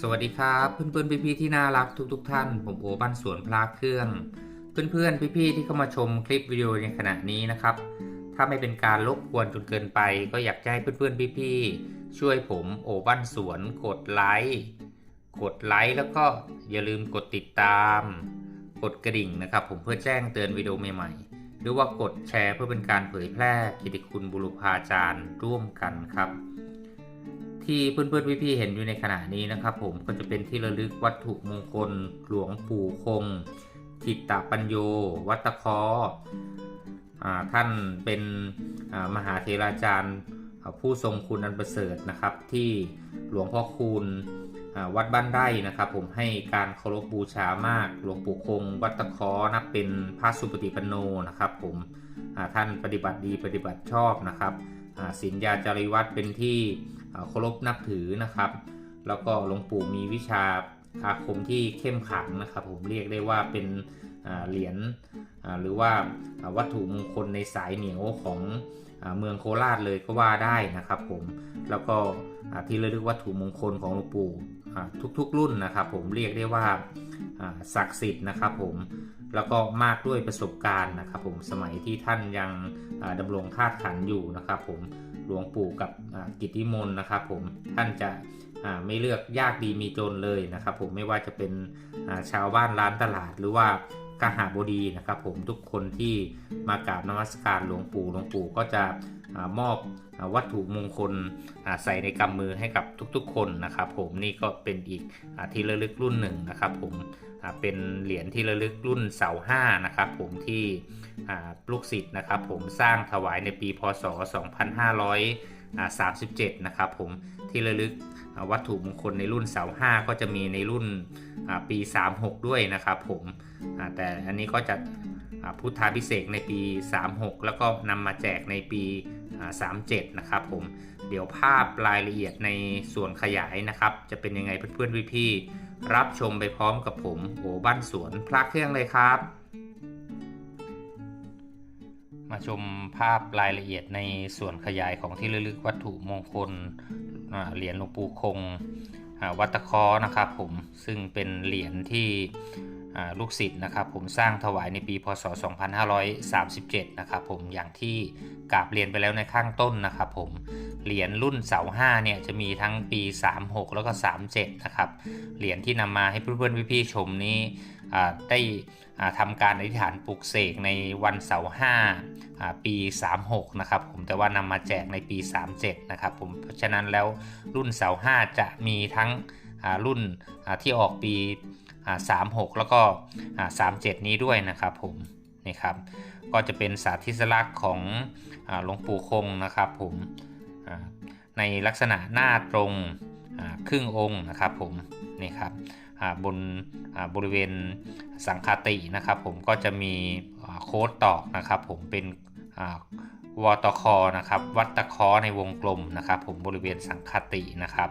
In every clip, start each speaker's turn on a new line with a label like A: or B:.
A: สวัสดีครับเพื่อนๆพี่ๆที่น่ารักทุกๆทท่าน ผมโอบ้านสวนพลาเครื่อง เพื่อนๆพี่ๆที่เข้ามาชมคลิปวิดีโอในขณะนี้นะครับ ถ้าไม่เป็นการรบกวนจนเกินไป ก็อยากจะให้เพื่อนๆพี่ๆช่วยผมโอบ้านสวนกดไลค์กดไลค์แล้วก็อย่าลืมกดติดตาม กดกระดิ่งนะครับ ผมเพื่อแจ้งเตือนวิดีโอใหม่ๆ หรือว่ากดแชร์เพื่อเป็นการเผยแพร่กิตติคุณบุรุพาจารย์ร่วมกันครับ ที่เพื่อนๆพี่ๆเห็นอยู่ในขณะนี้นะครับผมก็จะเป็นที่ระลึกวัตถุมงคลหลวงปู่คงทิตตปัญโย วัตตะคออ่าท่านเป็นมหาเทราจารย์ผู้ทรงคุณอันประเสริฐนะครับ ที่หลวงพ่อคูณวัดบ้านไร่นะครับ ผมให้การเคารพบูชามาก หลวงปู่คง วัตะเคอนับเป็นพระสุปฏิปันโนนะครับ ผมท่านปฏิบัติดีปฏิบัติชอบนะครับอ่าศีลยาจาริวัตรเป็นที่ เคารพนับถือนะครับ แล้วก็หลวงปู่มีวิชาอาคมที่เข้มขังนะครับ ผมเรียกได้ว่าเป็นเหรียญหรือว่าวัตถุมงคลในสายเหนียวของอเมืองโคราชเลยก็ว่าได้นะครับ ผมแล้วก็ที่ระลึกวัตถุมงคลของหลวงปู่ทุกๆรุ่นนะครับ ผมเรียกได้ว่าศักดิ์สิทธิ์นะครับ ผมแล้วก็มากด้วยประสบการณ์นะครับ ผมสมัยที่ท่านยังอ่าดำรงธาตุขันอยู่นะครับ ผม หลวงปู่กับกิติมนต์นะครับผมท่านจะไม่เลือกยากดีมีจนเลยนะครับผมไม่ว่าจะเป็นาชาวบ้านร้านตลาด หรือว่ากหาบดีนะครับผมทุกคนที่มากราบนมัสการหลวงปู่หลวงปู่ก็จะ มอบวัตถุมงคลใส่ในกำมือให้กับทุกๆ คนนะครับ ผมนี่ก็เป็นอีกอที่ระลึกรุ่นหนึ่งนะครับ ผมเป็นเหรียญที่ระลึกรุ่นเสาห้านะครับ ผมที่ลูกศิษย์นะครับ ผมสร้างถวายในปีพศ 2537 นะครับ ผมที่ระลึกวัตถุมงคลในรุ่นเสาห้าก็จะมีในรุ่นอ่าปี 36 ด้วยนะครับ ผมแต่อันนี้ก็จะ พุทธาพิเศษในปี 36 แล้วก็นำมาแจกในปี 37 นะครับผม เดี๋ยวภาพรายละเอียดในส่วนขยายนะครับ จะเป็นยังไงเพื่อนๆพี่ๆรับชมไปพร้อมกับผมโอบ้านสวนพระเครื่องเลยครับ มาชมภาพรายละเอียดในส่วนขยายของที่ระลึกวัตถุมงคลเหรียญหลวงปู่คงวัดตะเคอนะครับผมซึ่งเป็นเหรียญที่ ลูกศิษย์นะครับผมสร้างถวายในปีพศ 2537 นะครับผมอย่างที่กราบเรียนไปแล้วในข้างต้นนะครับผมเหรียญรุ่นเสาห้าเนี่ยจะมีทั้งปี 36 แล้วก็ 37 นะครับเหรียญที่นำมาให้เพื่อนๆพี่ๆชมนี้ได้ทำการอธิษฐานปลุกเสกในวันเสาร์ห้าปี 36 นะครับผมแต่ว่านำมาแจกในปี 37 นะครับผมเพราะฉะนั้นแล้วรุ่นเสาร์ห้าจะมีทั้งรุ่นที่ออกปี 36 แล้วก็ 37 นี้ด้วยนะครับผมนี่ครับก็จะเป็นสาธิสลักษณ์ของหลวงปู่คงนะครับผมในลักษณะหน้าตรงครึ่งองค์นะครับผมนี่ครับบนบริเวณสังคาตินะครับผมก็จะมีโค้ดตอกนะครับผมเป็นอ่าวตคนะครับวัตคอในวงกลมนะครับผมบริเวณสังคตินะครับ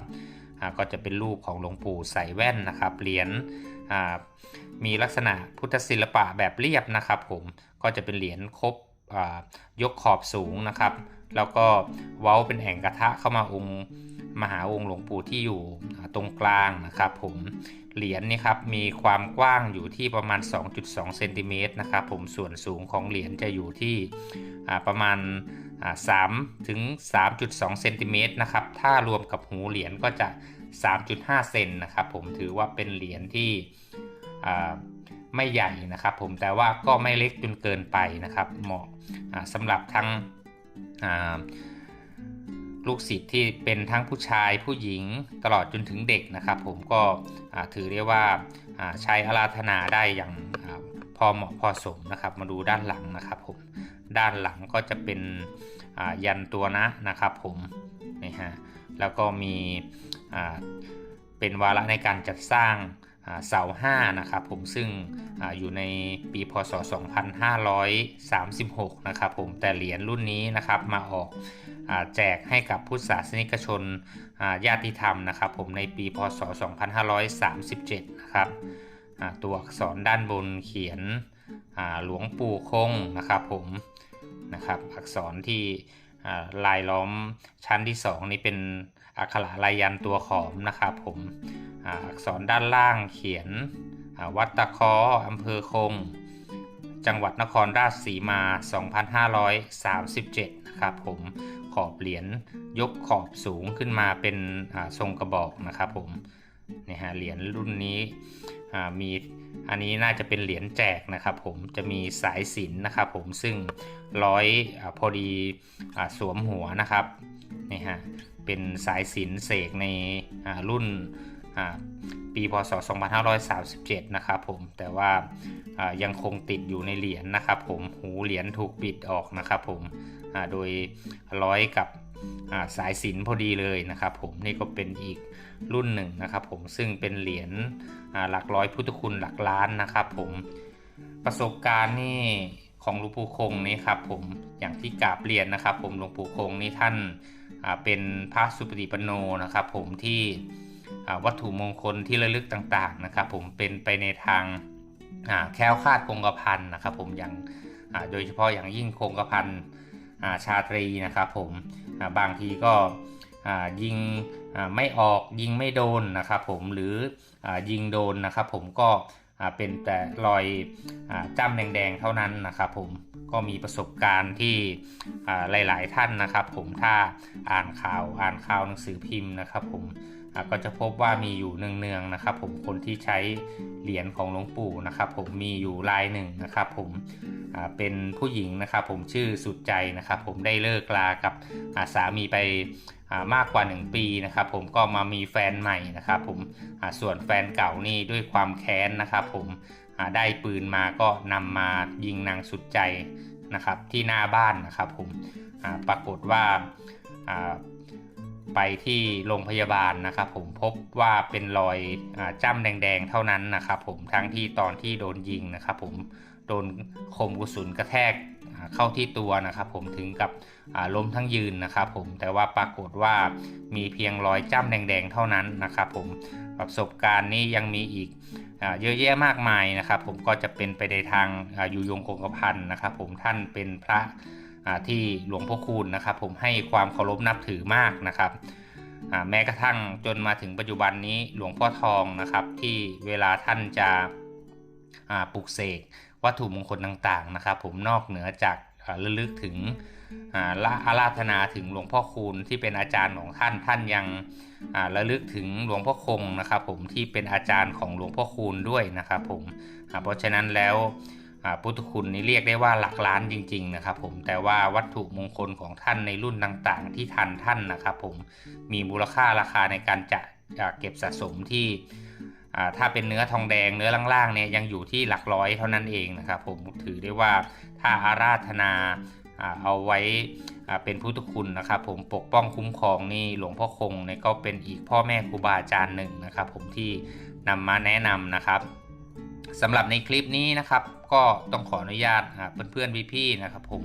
A: ก็จะเป็นรูปของหลวงปู่ใส่แว่นนะครับเหรียญ มีลักษณะพุทธศิลปะแบบเรียบนะครับผมก็จะเป็นเหรียญครบยกขอบสูงนะครับ แล้วก็เว้าเป็นแอ่งกระทะเข้ามาองค์มหาองค์หลวงปู่ที่อยู่ตรงกลางนะครับผมเหรียญนี่ครับมีความกว้างอยู่ที่ประมาณ 2.2 เซนติเมตรนะครับผมส่วนสูงของเหรียญจะอยู่ที่ประมาณอ่า3ถึง3.2 เซนติเมตรนะครับถ้ารวมกับหูเหรียญก็จะ 3.5 เซนนะครับผมถือว่าเป็นเหรียญที่ไม่ใหญ่นะครับผมแต่ว่าก็ไม่เล็กจนเกินไปนะครับ เหมาะสำหรับทั้งลูกศิษย์ที่เป็นทั้งผู้ชายผู้หญิงตลอดจนถึงเด็กนะครับ ผมก็ถือได้ว่าอ่าใช้อาราธนาได้อย่างอพอเหมาะพอสมนะครับ มาดูด้านหลังนะครับผมด้านหลังก็จะเป็นยันตัวนะนะครับผมนี่ฮะแล้วก็มี เป็นวาระในการจัดสร้างเสาห้านะครับผมซึ่งออยู่ในปีพศ 2536 นะครับผมแต่เหรียญรุ่นนี้นะครับมาออกอแจกให้กับพุทธศาสนิกชนญาติธรรมนะครับผมในปีพศ 2537 นะครับตัวอักษรด้านบนเขียนหลวงปู่คงนะครับผมนะครับอักษรที่ลายล้อมชั้นที่ 2 นี่เป็น อักขระลายยันตัวขอมนะครับผมอักษรด้านล่างเขียนวัดตะเคออำเภอคง จังหวัดนครราชสีมา 2537 นะครับผมขอบเหรียญยกขอบสูงขึ้นมาเป็นทรงกระบอกนะครับผมเนี่ฮะเหรียญรุ่นนี้อ่ามีอันนี้น่าจะเป็นเหรียญแจกนะครับผมจะมีสายสินนะครับผมซึ่งร้อยอพอดีอสวมหัวนะครับนี่ฮะ เป็นสายสินเสกในรุ่นปีพศ 2537 นะครับผม แต่ว่ายังคงติดอยู่ในเหรียญนะครับผม หูเหรียญถูกปิดออกนะครับผมโดยร้อยกับสายสินพอดีเลยนะครับผม นี่ก็เป็นอีกรุ่นหนึ่งนะครับผม ซึ่งเป็นเหรียญหลักร้อยพุทธคุณหลักล้านนะครับผม ประสบการณ์นี่ ของหลวงปู่คงนี่ครับผมอย่างที่กราบเรียนนะครับ ผมหลวงปู่คงนี่ท่านเป็นพระสุปฏิปโนนะครับผมที่วัตถุมงคลที่ระลึกต่างๆนะครับ ผมเป็นไปในทางแคล้วคลาดคงกระพันนะครับผมอย่างโดยเฉพาะอย่างยิ่งคงกระพันชาตรีนะครับผมบางทีก็ยิงไม่ออกยิงไม่โดนนะครับผมหรืออยิงโดนนะครับผมก็ เป็นแต่รอยอจ้ำแดงๆเท่านั้นนะครับผมก็มีประสบการณ์ที่หลาย ๆ ท่านนะครับ ผมถ้าอ่านข่าวอ่านข่าวหนังสือพิมพ์นะครับ ผม ก็จะพบว่ามีอยู่เนืองๆนะครับผมคนที่ใช้เหรียญของหลวงปู่นะครับผมมีอยู่ลายหนึ่งนะครับผมเป็นผู้หญิงนะครับผมชื่อสุดใจนะครับผมได้เลิกลากับาสามีไปมากกว่า 1 ปีนะครับผมก็มามีแฟนใหม่นะครับผมส่วนแฟนเก่านี่ด้วยความแค้นนะครับผมได้ปืนมาก็นำมายิงนางสุดใจนะครับที่หน้าบ้านนะครับผมปรากฏว่า ไปที่โรงพยาบาลนะครับ ผมพบว่าเป็นรอยอจ้ำแดงๆเท่านั้นนะครับ ผมทั้งที่ตอนที่โดนยิงนะครับ ผมโดนคมกระสุนกระแทกเข้าที่ตัวนะครับ ผมถึงกับล้มทั้งยืนนะครับ ผมแต่ว่าปรากฏว่ามีเพียงรอยจ้ำแดง ๆ เท่านั้นนะครับ ผมประสบการณ์นี้ยังมีอีกเยอะแยะมากมายนะครับ ผมก็จะเป็นไปในทางอยู่ยงคงกระพันนะครับ ผมท่านเป็นพระ ที่หลวงพ่อคูณนะครับ ผมให้ความเคารพนับถือมากนะครับแม้กระทั่งจนมาถึงปัจจุบันนี้หลวงพ่อทองนะครับ ที่เวลาท่านจะปลุกเสกวัตถุมงคลต่างๆนะครับ ผมนอกเหนือจากระลึกถึงอาละอาราธนาถึงหลวงพ่อคูณที่เป็นอาจารย์ของท่านท่านยังระลึกถึงหลวงพ่อคงนะครับ ผมที่เป็นอาจารย์ของหลวงพ่อคูณด้วยนะครับ ผมเพราะฉะนั้นแล้ว พุทธคุณนี่เรียกได้ว่าหลักล้านจริง ๆ นะครับ ผมแต่ว่าวัตถุมงคลของท่านในรุ่นต่างๆ ที่ทันท่านนะครับ ผมมีมูลค่าราคาในการจะเก็บสะสมที่ถ้าเป็นเนื้อทองแดงเนื้อล่างๆเนี่ยยังอยู่ที่หลักร้อยเท่านั้นเองนะครับ ผมถือได้ว่าถ้าอาราธนาเอาไว้เป็นพุทธคุณนะครับ ผมปกป้องคุ้มครองนี่หลวงพ่อคงเนี่ยก็เป็นอีกพ่อแม่ครูบาอาจารย์หนึ่งนะครับ ผมที่นำมาแนะนำนะครับ สำหรับในคลิปนี้นะครับ ก็ต้องขออนุญาตเพื่อนๆพี่ๆนะครับ ผม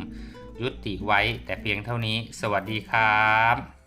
A: ยุติไว้แต่เพียงเท่านี้ สวัสดีครับ